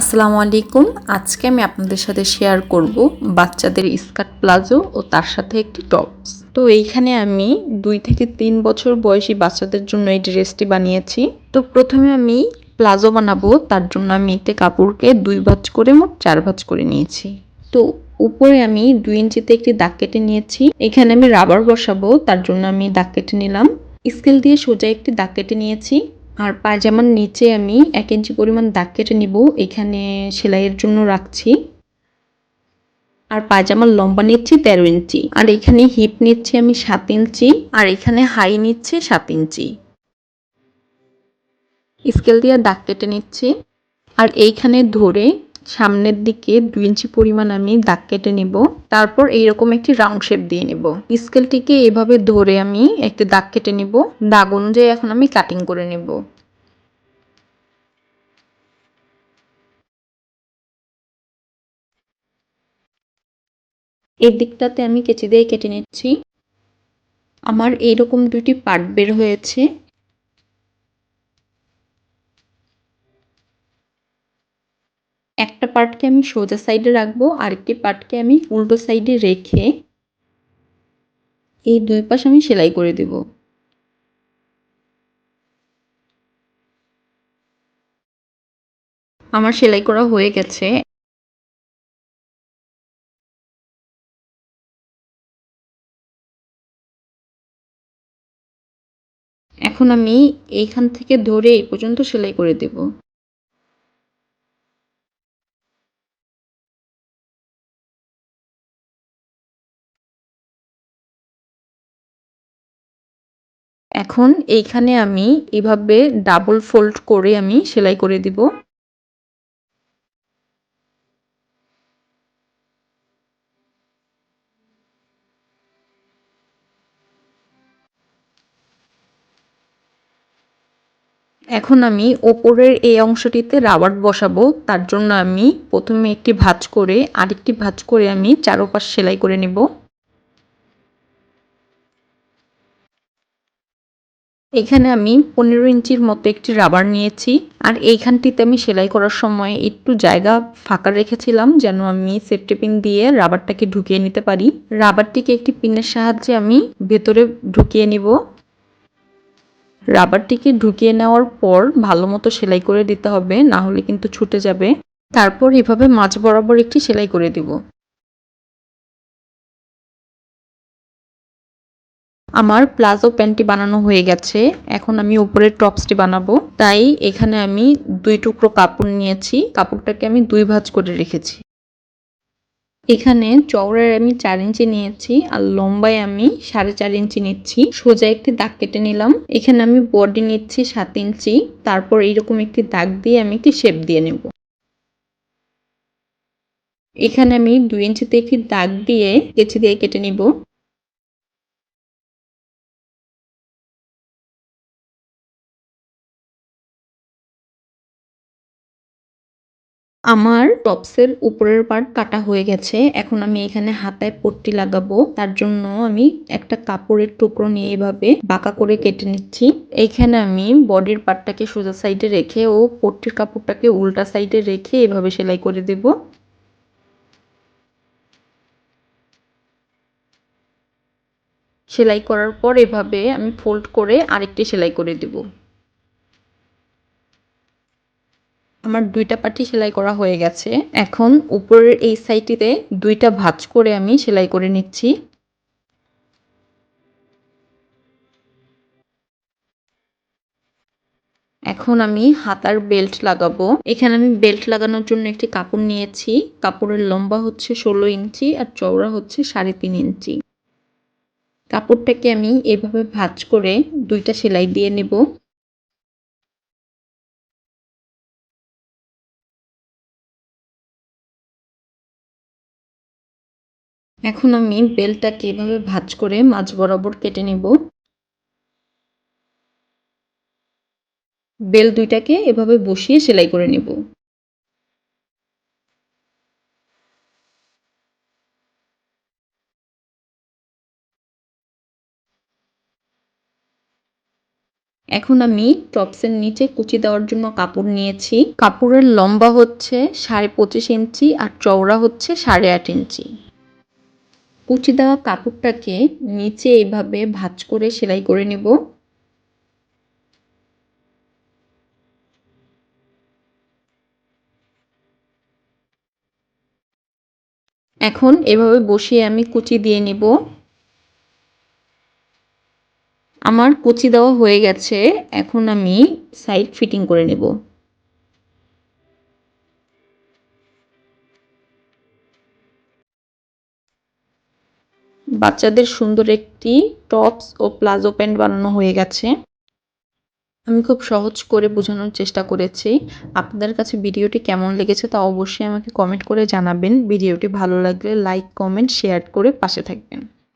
আসসালামু আলাইকুম। আজকে আমি আপনাদের সাথে শেয়ার করব বাচ্চাদের স্কার্ট প্লাজো ও তার সাথে একটি টপস। তো এইখানে আমি দুই থেকে তিন বছর বয়সী বাচ্চাদের জন্য এই ড্রেসটি বানিয়েছি। তো প্রথমে আমি প্লাজো বানাবো, তার জন্য আমি একটি কাপড়কে দুই ভাঁজ করে মোট চার ভাঁজ করে নিয়েছি। তো উপরে আমি দুই ইঞ্চিতে একটি দাগ কেটে নিয়েছি। এখানে আমি রাবার বসাবো, তার জন্য আমি দাগ কেটে নিলাম। স্কেল দিয়ে সোজা একটি দাগ কেটে নিয়েছি। আর পায়জামার নিচে আমি এক ইঞ্চি পরিমাণ দাগ কেটে নিব, এখানে সেলাইয়ের জন্য রাখছি। আর পায়জামার লম্বা নিচ্ছি তেরো ইঞ্চি আর এখানে হিপ নিচ্ছি আমি সাত ইঞ্চি আর এখানে হাই নিচ্ছে সাত ইঞ্চি স্কেল দিয়ে দাগ কেটে নিচ্ছি। আর এইখানে ধরে সামনের দিকে দুই ইঞ্চি পরিমাণ আমি দাগ কেটে নিব। তারপর এইরকম একটি রাউন্ড শেপ দিয়ে নিব। স্কেলটিকে এভাবে ধরে আমি একটি দাগ কেটে নিব। দাগ অনুযায়ী এখন আমি কাটিং করে নিব। এই দিকটাতে আমি কেচি দিয়ে কেটে নিচ্ছি। আমার এইরকম দুটি পার্ট বের হয়েছে। একটা পার্টকে আমি সোজা সাইডে রাখব, আরেকটি পার্টকে আমি উল্টো সাইডে রেখে এই দুই পাশ আমি সেলাই করে দেব। আমার সেলাই করা হয়ে গেছে। এখন আমি এইখান থেকে ধরে এই পর্যন্ত সেলাই করে দেব। এখন এইখানে আমি এভাবে ডাবল ফোল্ড করে আমি সেলাই করে দিব। এখন আমি ওপরের এই অংশটিতে রাবার বসাবো, তার জন্য আমি প্রথমে একটি ভাঁজ করে আরেকটি ভাঁজ করে আমি চারোপাশ সেলাই করে নেব। এখানে আমি পনেরো ইঞ্চির মতো একটি রাবার নিয়েছি, আর এইখানটিতে আমি সেলাই করার সময় একটু জায়গা ফাঁকা রেখেছিলাম যেন আমি সেফটি পিন দিয়ে রাবারটাকে ঢুকিয়ে নিতে পারি। রাবারটিকে একটি পিনের সাহায্যে আমি ভেতরে ঢুকিয়ে নিব। রাবারটিকে ঢুকিয়ে নেওয়ার পর ভালো মতো সেলাই করে দিতে হবে, না হলে কিন্তু ছুটে যাবে। তারপর এভাবে মাঝ বরাবর একটি সেলাই করে দিব। আমার প্লাজো প্যান্টটি বানানো হয়ে গেছে। এখন আমি উপরের টপসটি বানাবো। তাই এখানে আমি দুই টুকরো কাপড় নিয়েছি। কাপড়টাকে আমি দুই ভাঁজ করে রেখেছি। এখানে চওড়ায় আমি চার ইঞ্চি নিয়েছি আর লম্বায় আমি সাড়ে চার ইঞ্চি নিচ্ছি। সোজা একটি দাগ কেটে নিলাম। এখানে আমি বডি নিচ্ছি সাত ইঞ্চি। তারপর এইরকম একটি দাগ দিয়ে আমি একটি শেপ দিয়ে নেব। এখানে আমি দুই ইঞ্চিতে একটি দাগ দিয়ে কেচি দিয়ে কেটে নিব। আমার টপসের উপরের পার্ট কাটা হয়ে গেছে। এখন আমি এখানে হাতায় পট্টি লাগাবো। তার জন্য আমি একটা কাপড়ের টুকরো নিয়ে এভাবে বাঁকা করে কেটে নিচ্ছি। এইখানে আমি বডির পার্টটাকে সোজা সাইডে রেখে ও পট্টির কাপড়টাকে উল্টা সাইডে রেখে এভাবে সেলাই করে দেব। সেলাই করার পর এভাবে আমি ফোল্ড করে আরেকটি সেলাই করে দেবো। আমার দুইটা পাটি সেলাই করা হয়ে গেছে। এখন উপরের এই সাইডটিতে দুইটা ভাঁজ করে আমি সেলাই করে নিচ্ছি। এখন আমি হাতার বেল্ট লাগাবো। এখানে আমি বেল্ট লাগানোর জন্য একটি কাপড় নিয়েছি। কাপড়ের লম্বা হচ্ছে ষোলো ইঞ্চি আর চওড়া হচ্ছে সাড়ে তিন ইঞ্চি। কাপড়টাকে আমি এভাবে ভাঁজ করে দুইটা সেলাই দিয়ে নেব। এখন আমি বেলটাকে এভাবে ভাজ করে মাছ বরাবর কেটে নেব। বেল দুইটাকে এভাবে বসিয়ে সেলাই করে নেব। এখন আমি টপসের নিচে কুচি দেওয়ার জন্য কাপড় নিয়েছি। কাপড়ের লম্বা হচ্ছে সাড়ে পঁচিশ ইঞ্চি আর চওড়া হচ্ছে সাড়ে আট ইঞ্চি। কুচি দেওয়া কাপড়টাকে নিচে এইভাবে ভাঁজ করে সেলাই করে নেব। এখন এভাবে বসিয়ে আমি কুচি দিয়ে নিব। আমার কুচি দেওয়া হয়ে গেছে, এখন আমি সাইড ফিটিং করে নেব। বাচ্চাদের সুন্দর একটি টপস ও প্লাজো প্যান্ট বানানো হয়ে গেছে। আমি খুব সহজ করে বোঝানোর চেষ্টা করেছি। আপনাদের কাছে ভিডিওটি কেমন লেগেছে তা অবশ্যই আমাকে কমেন্ট করে জানাবেন। ভিডিওটি ভালো লাগলে লাইক, কমেন্ট, শেয়ার করে পাশে থাকবেন।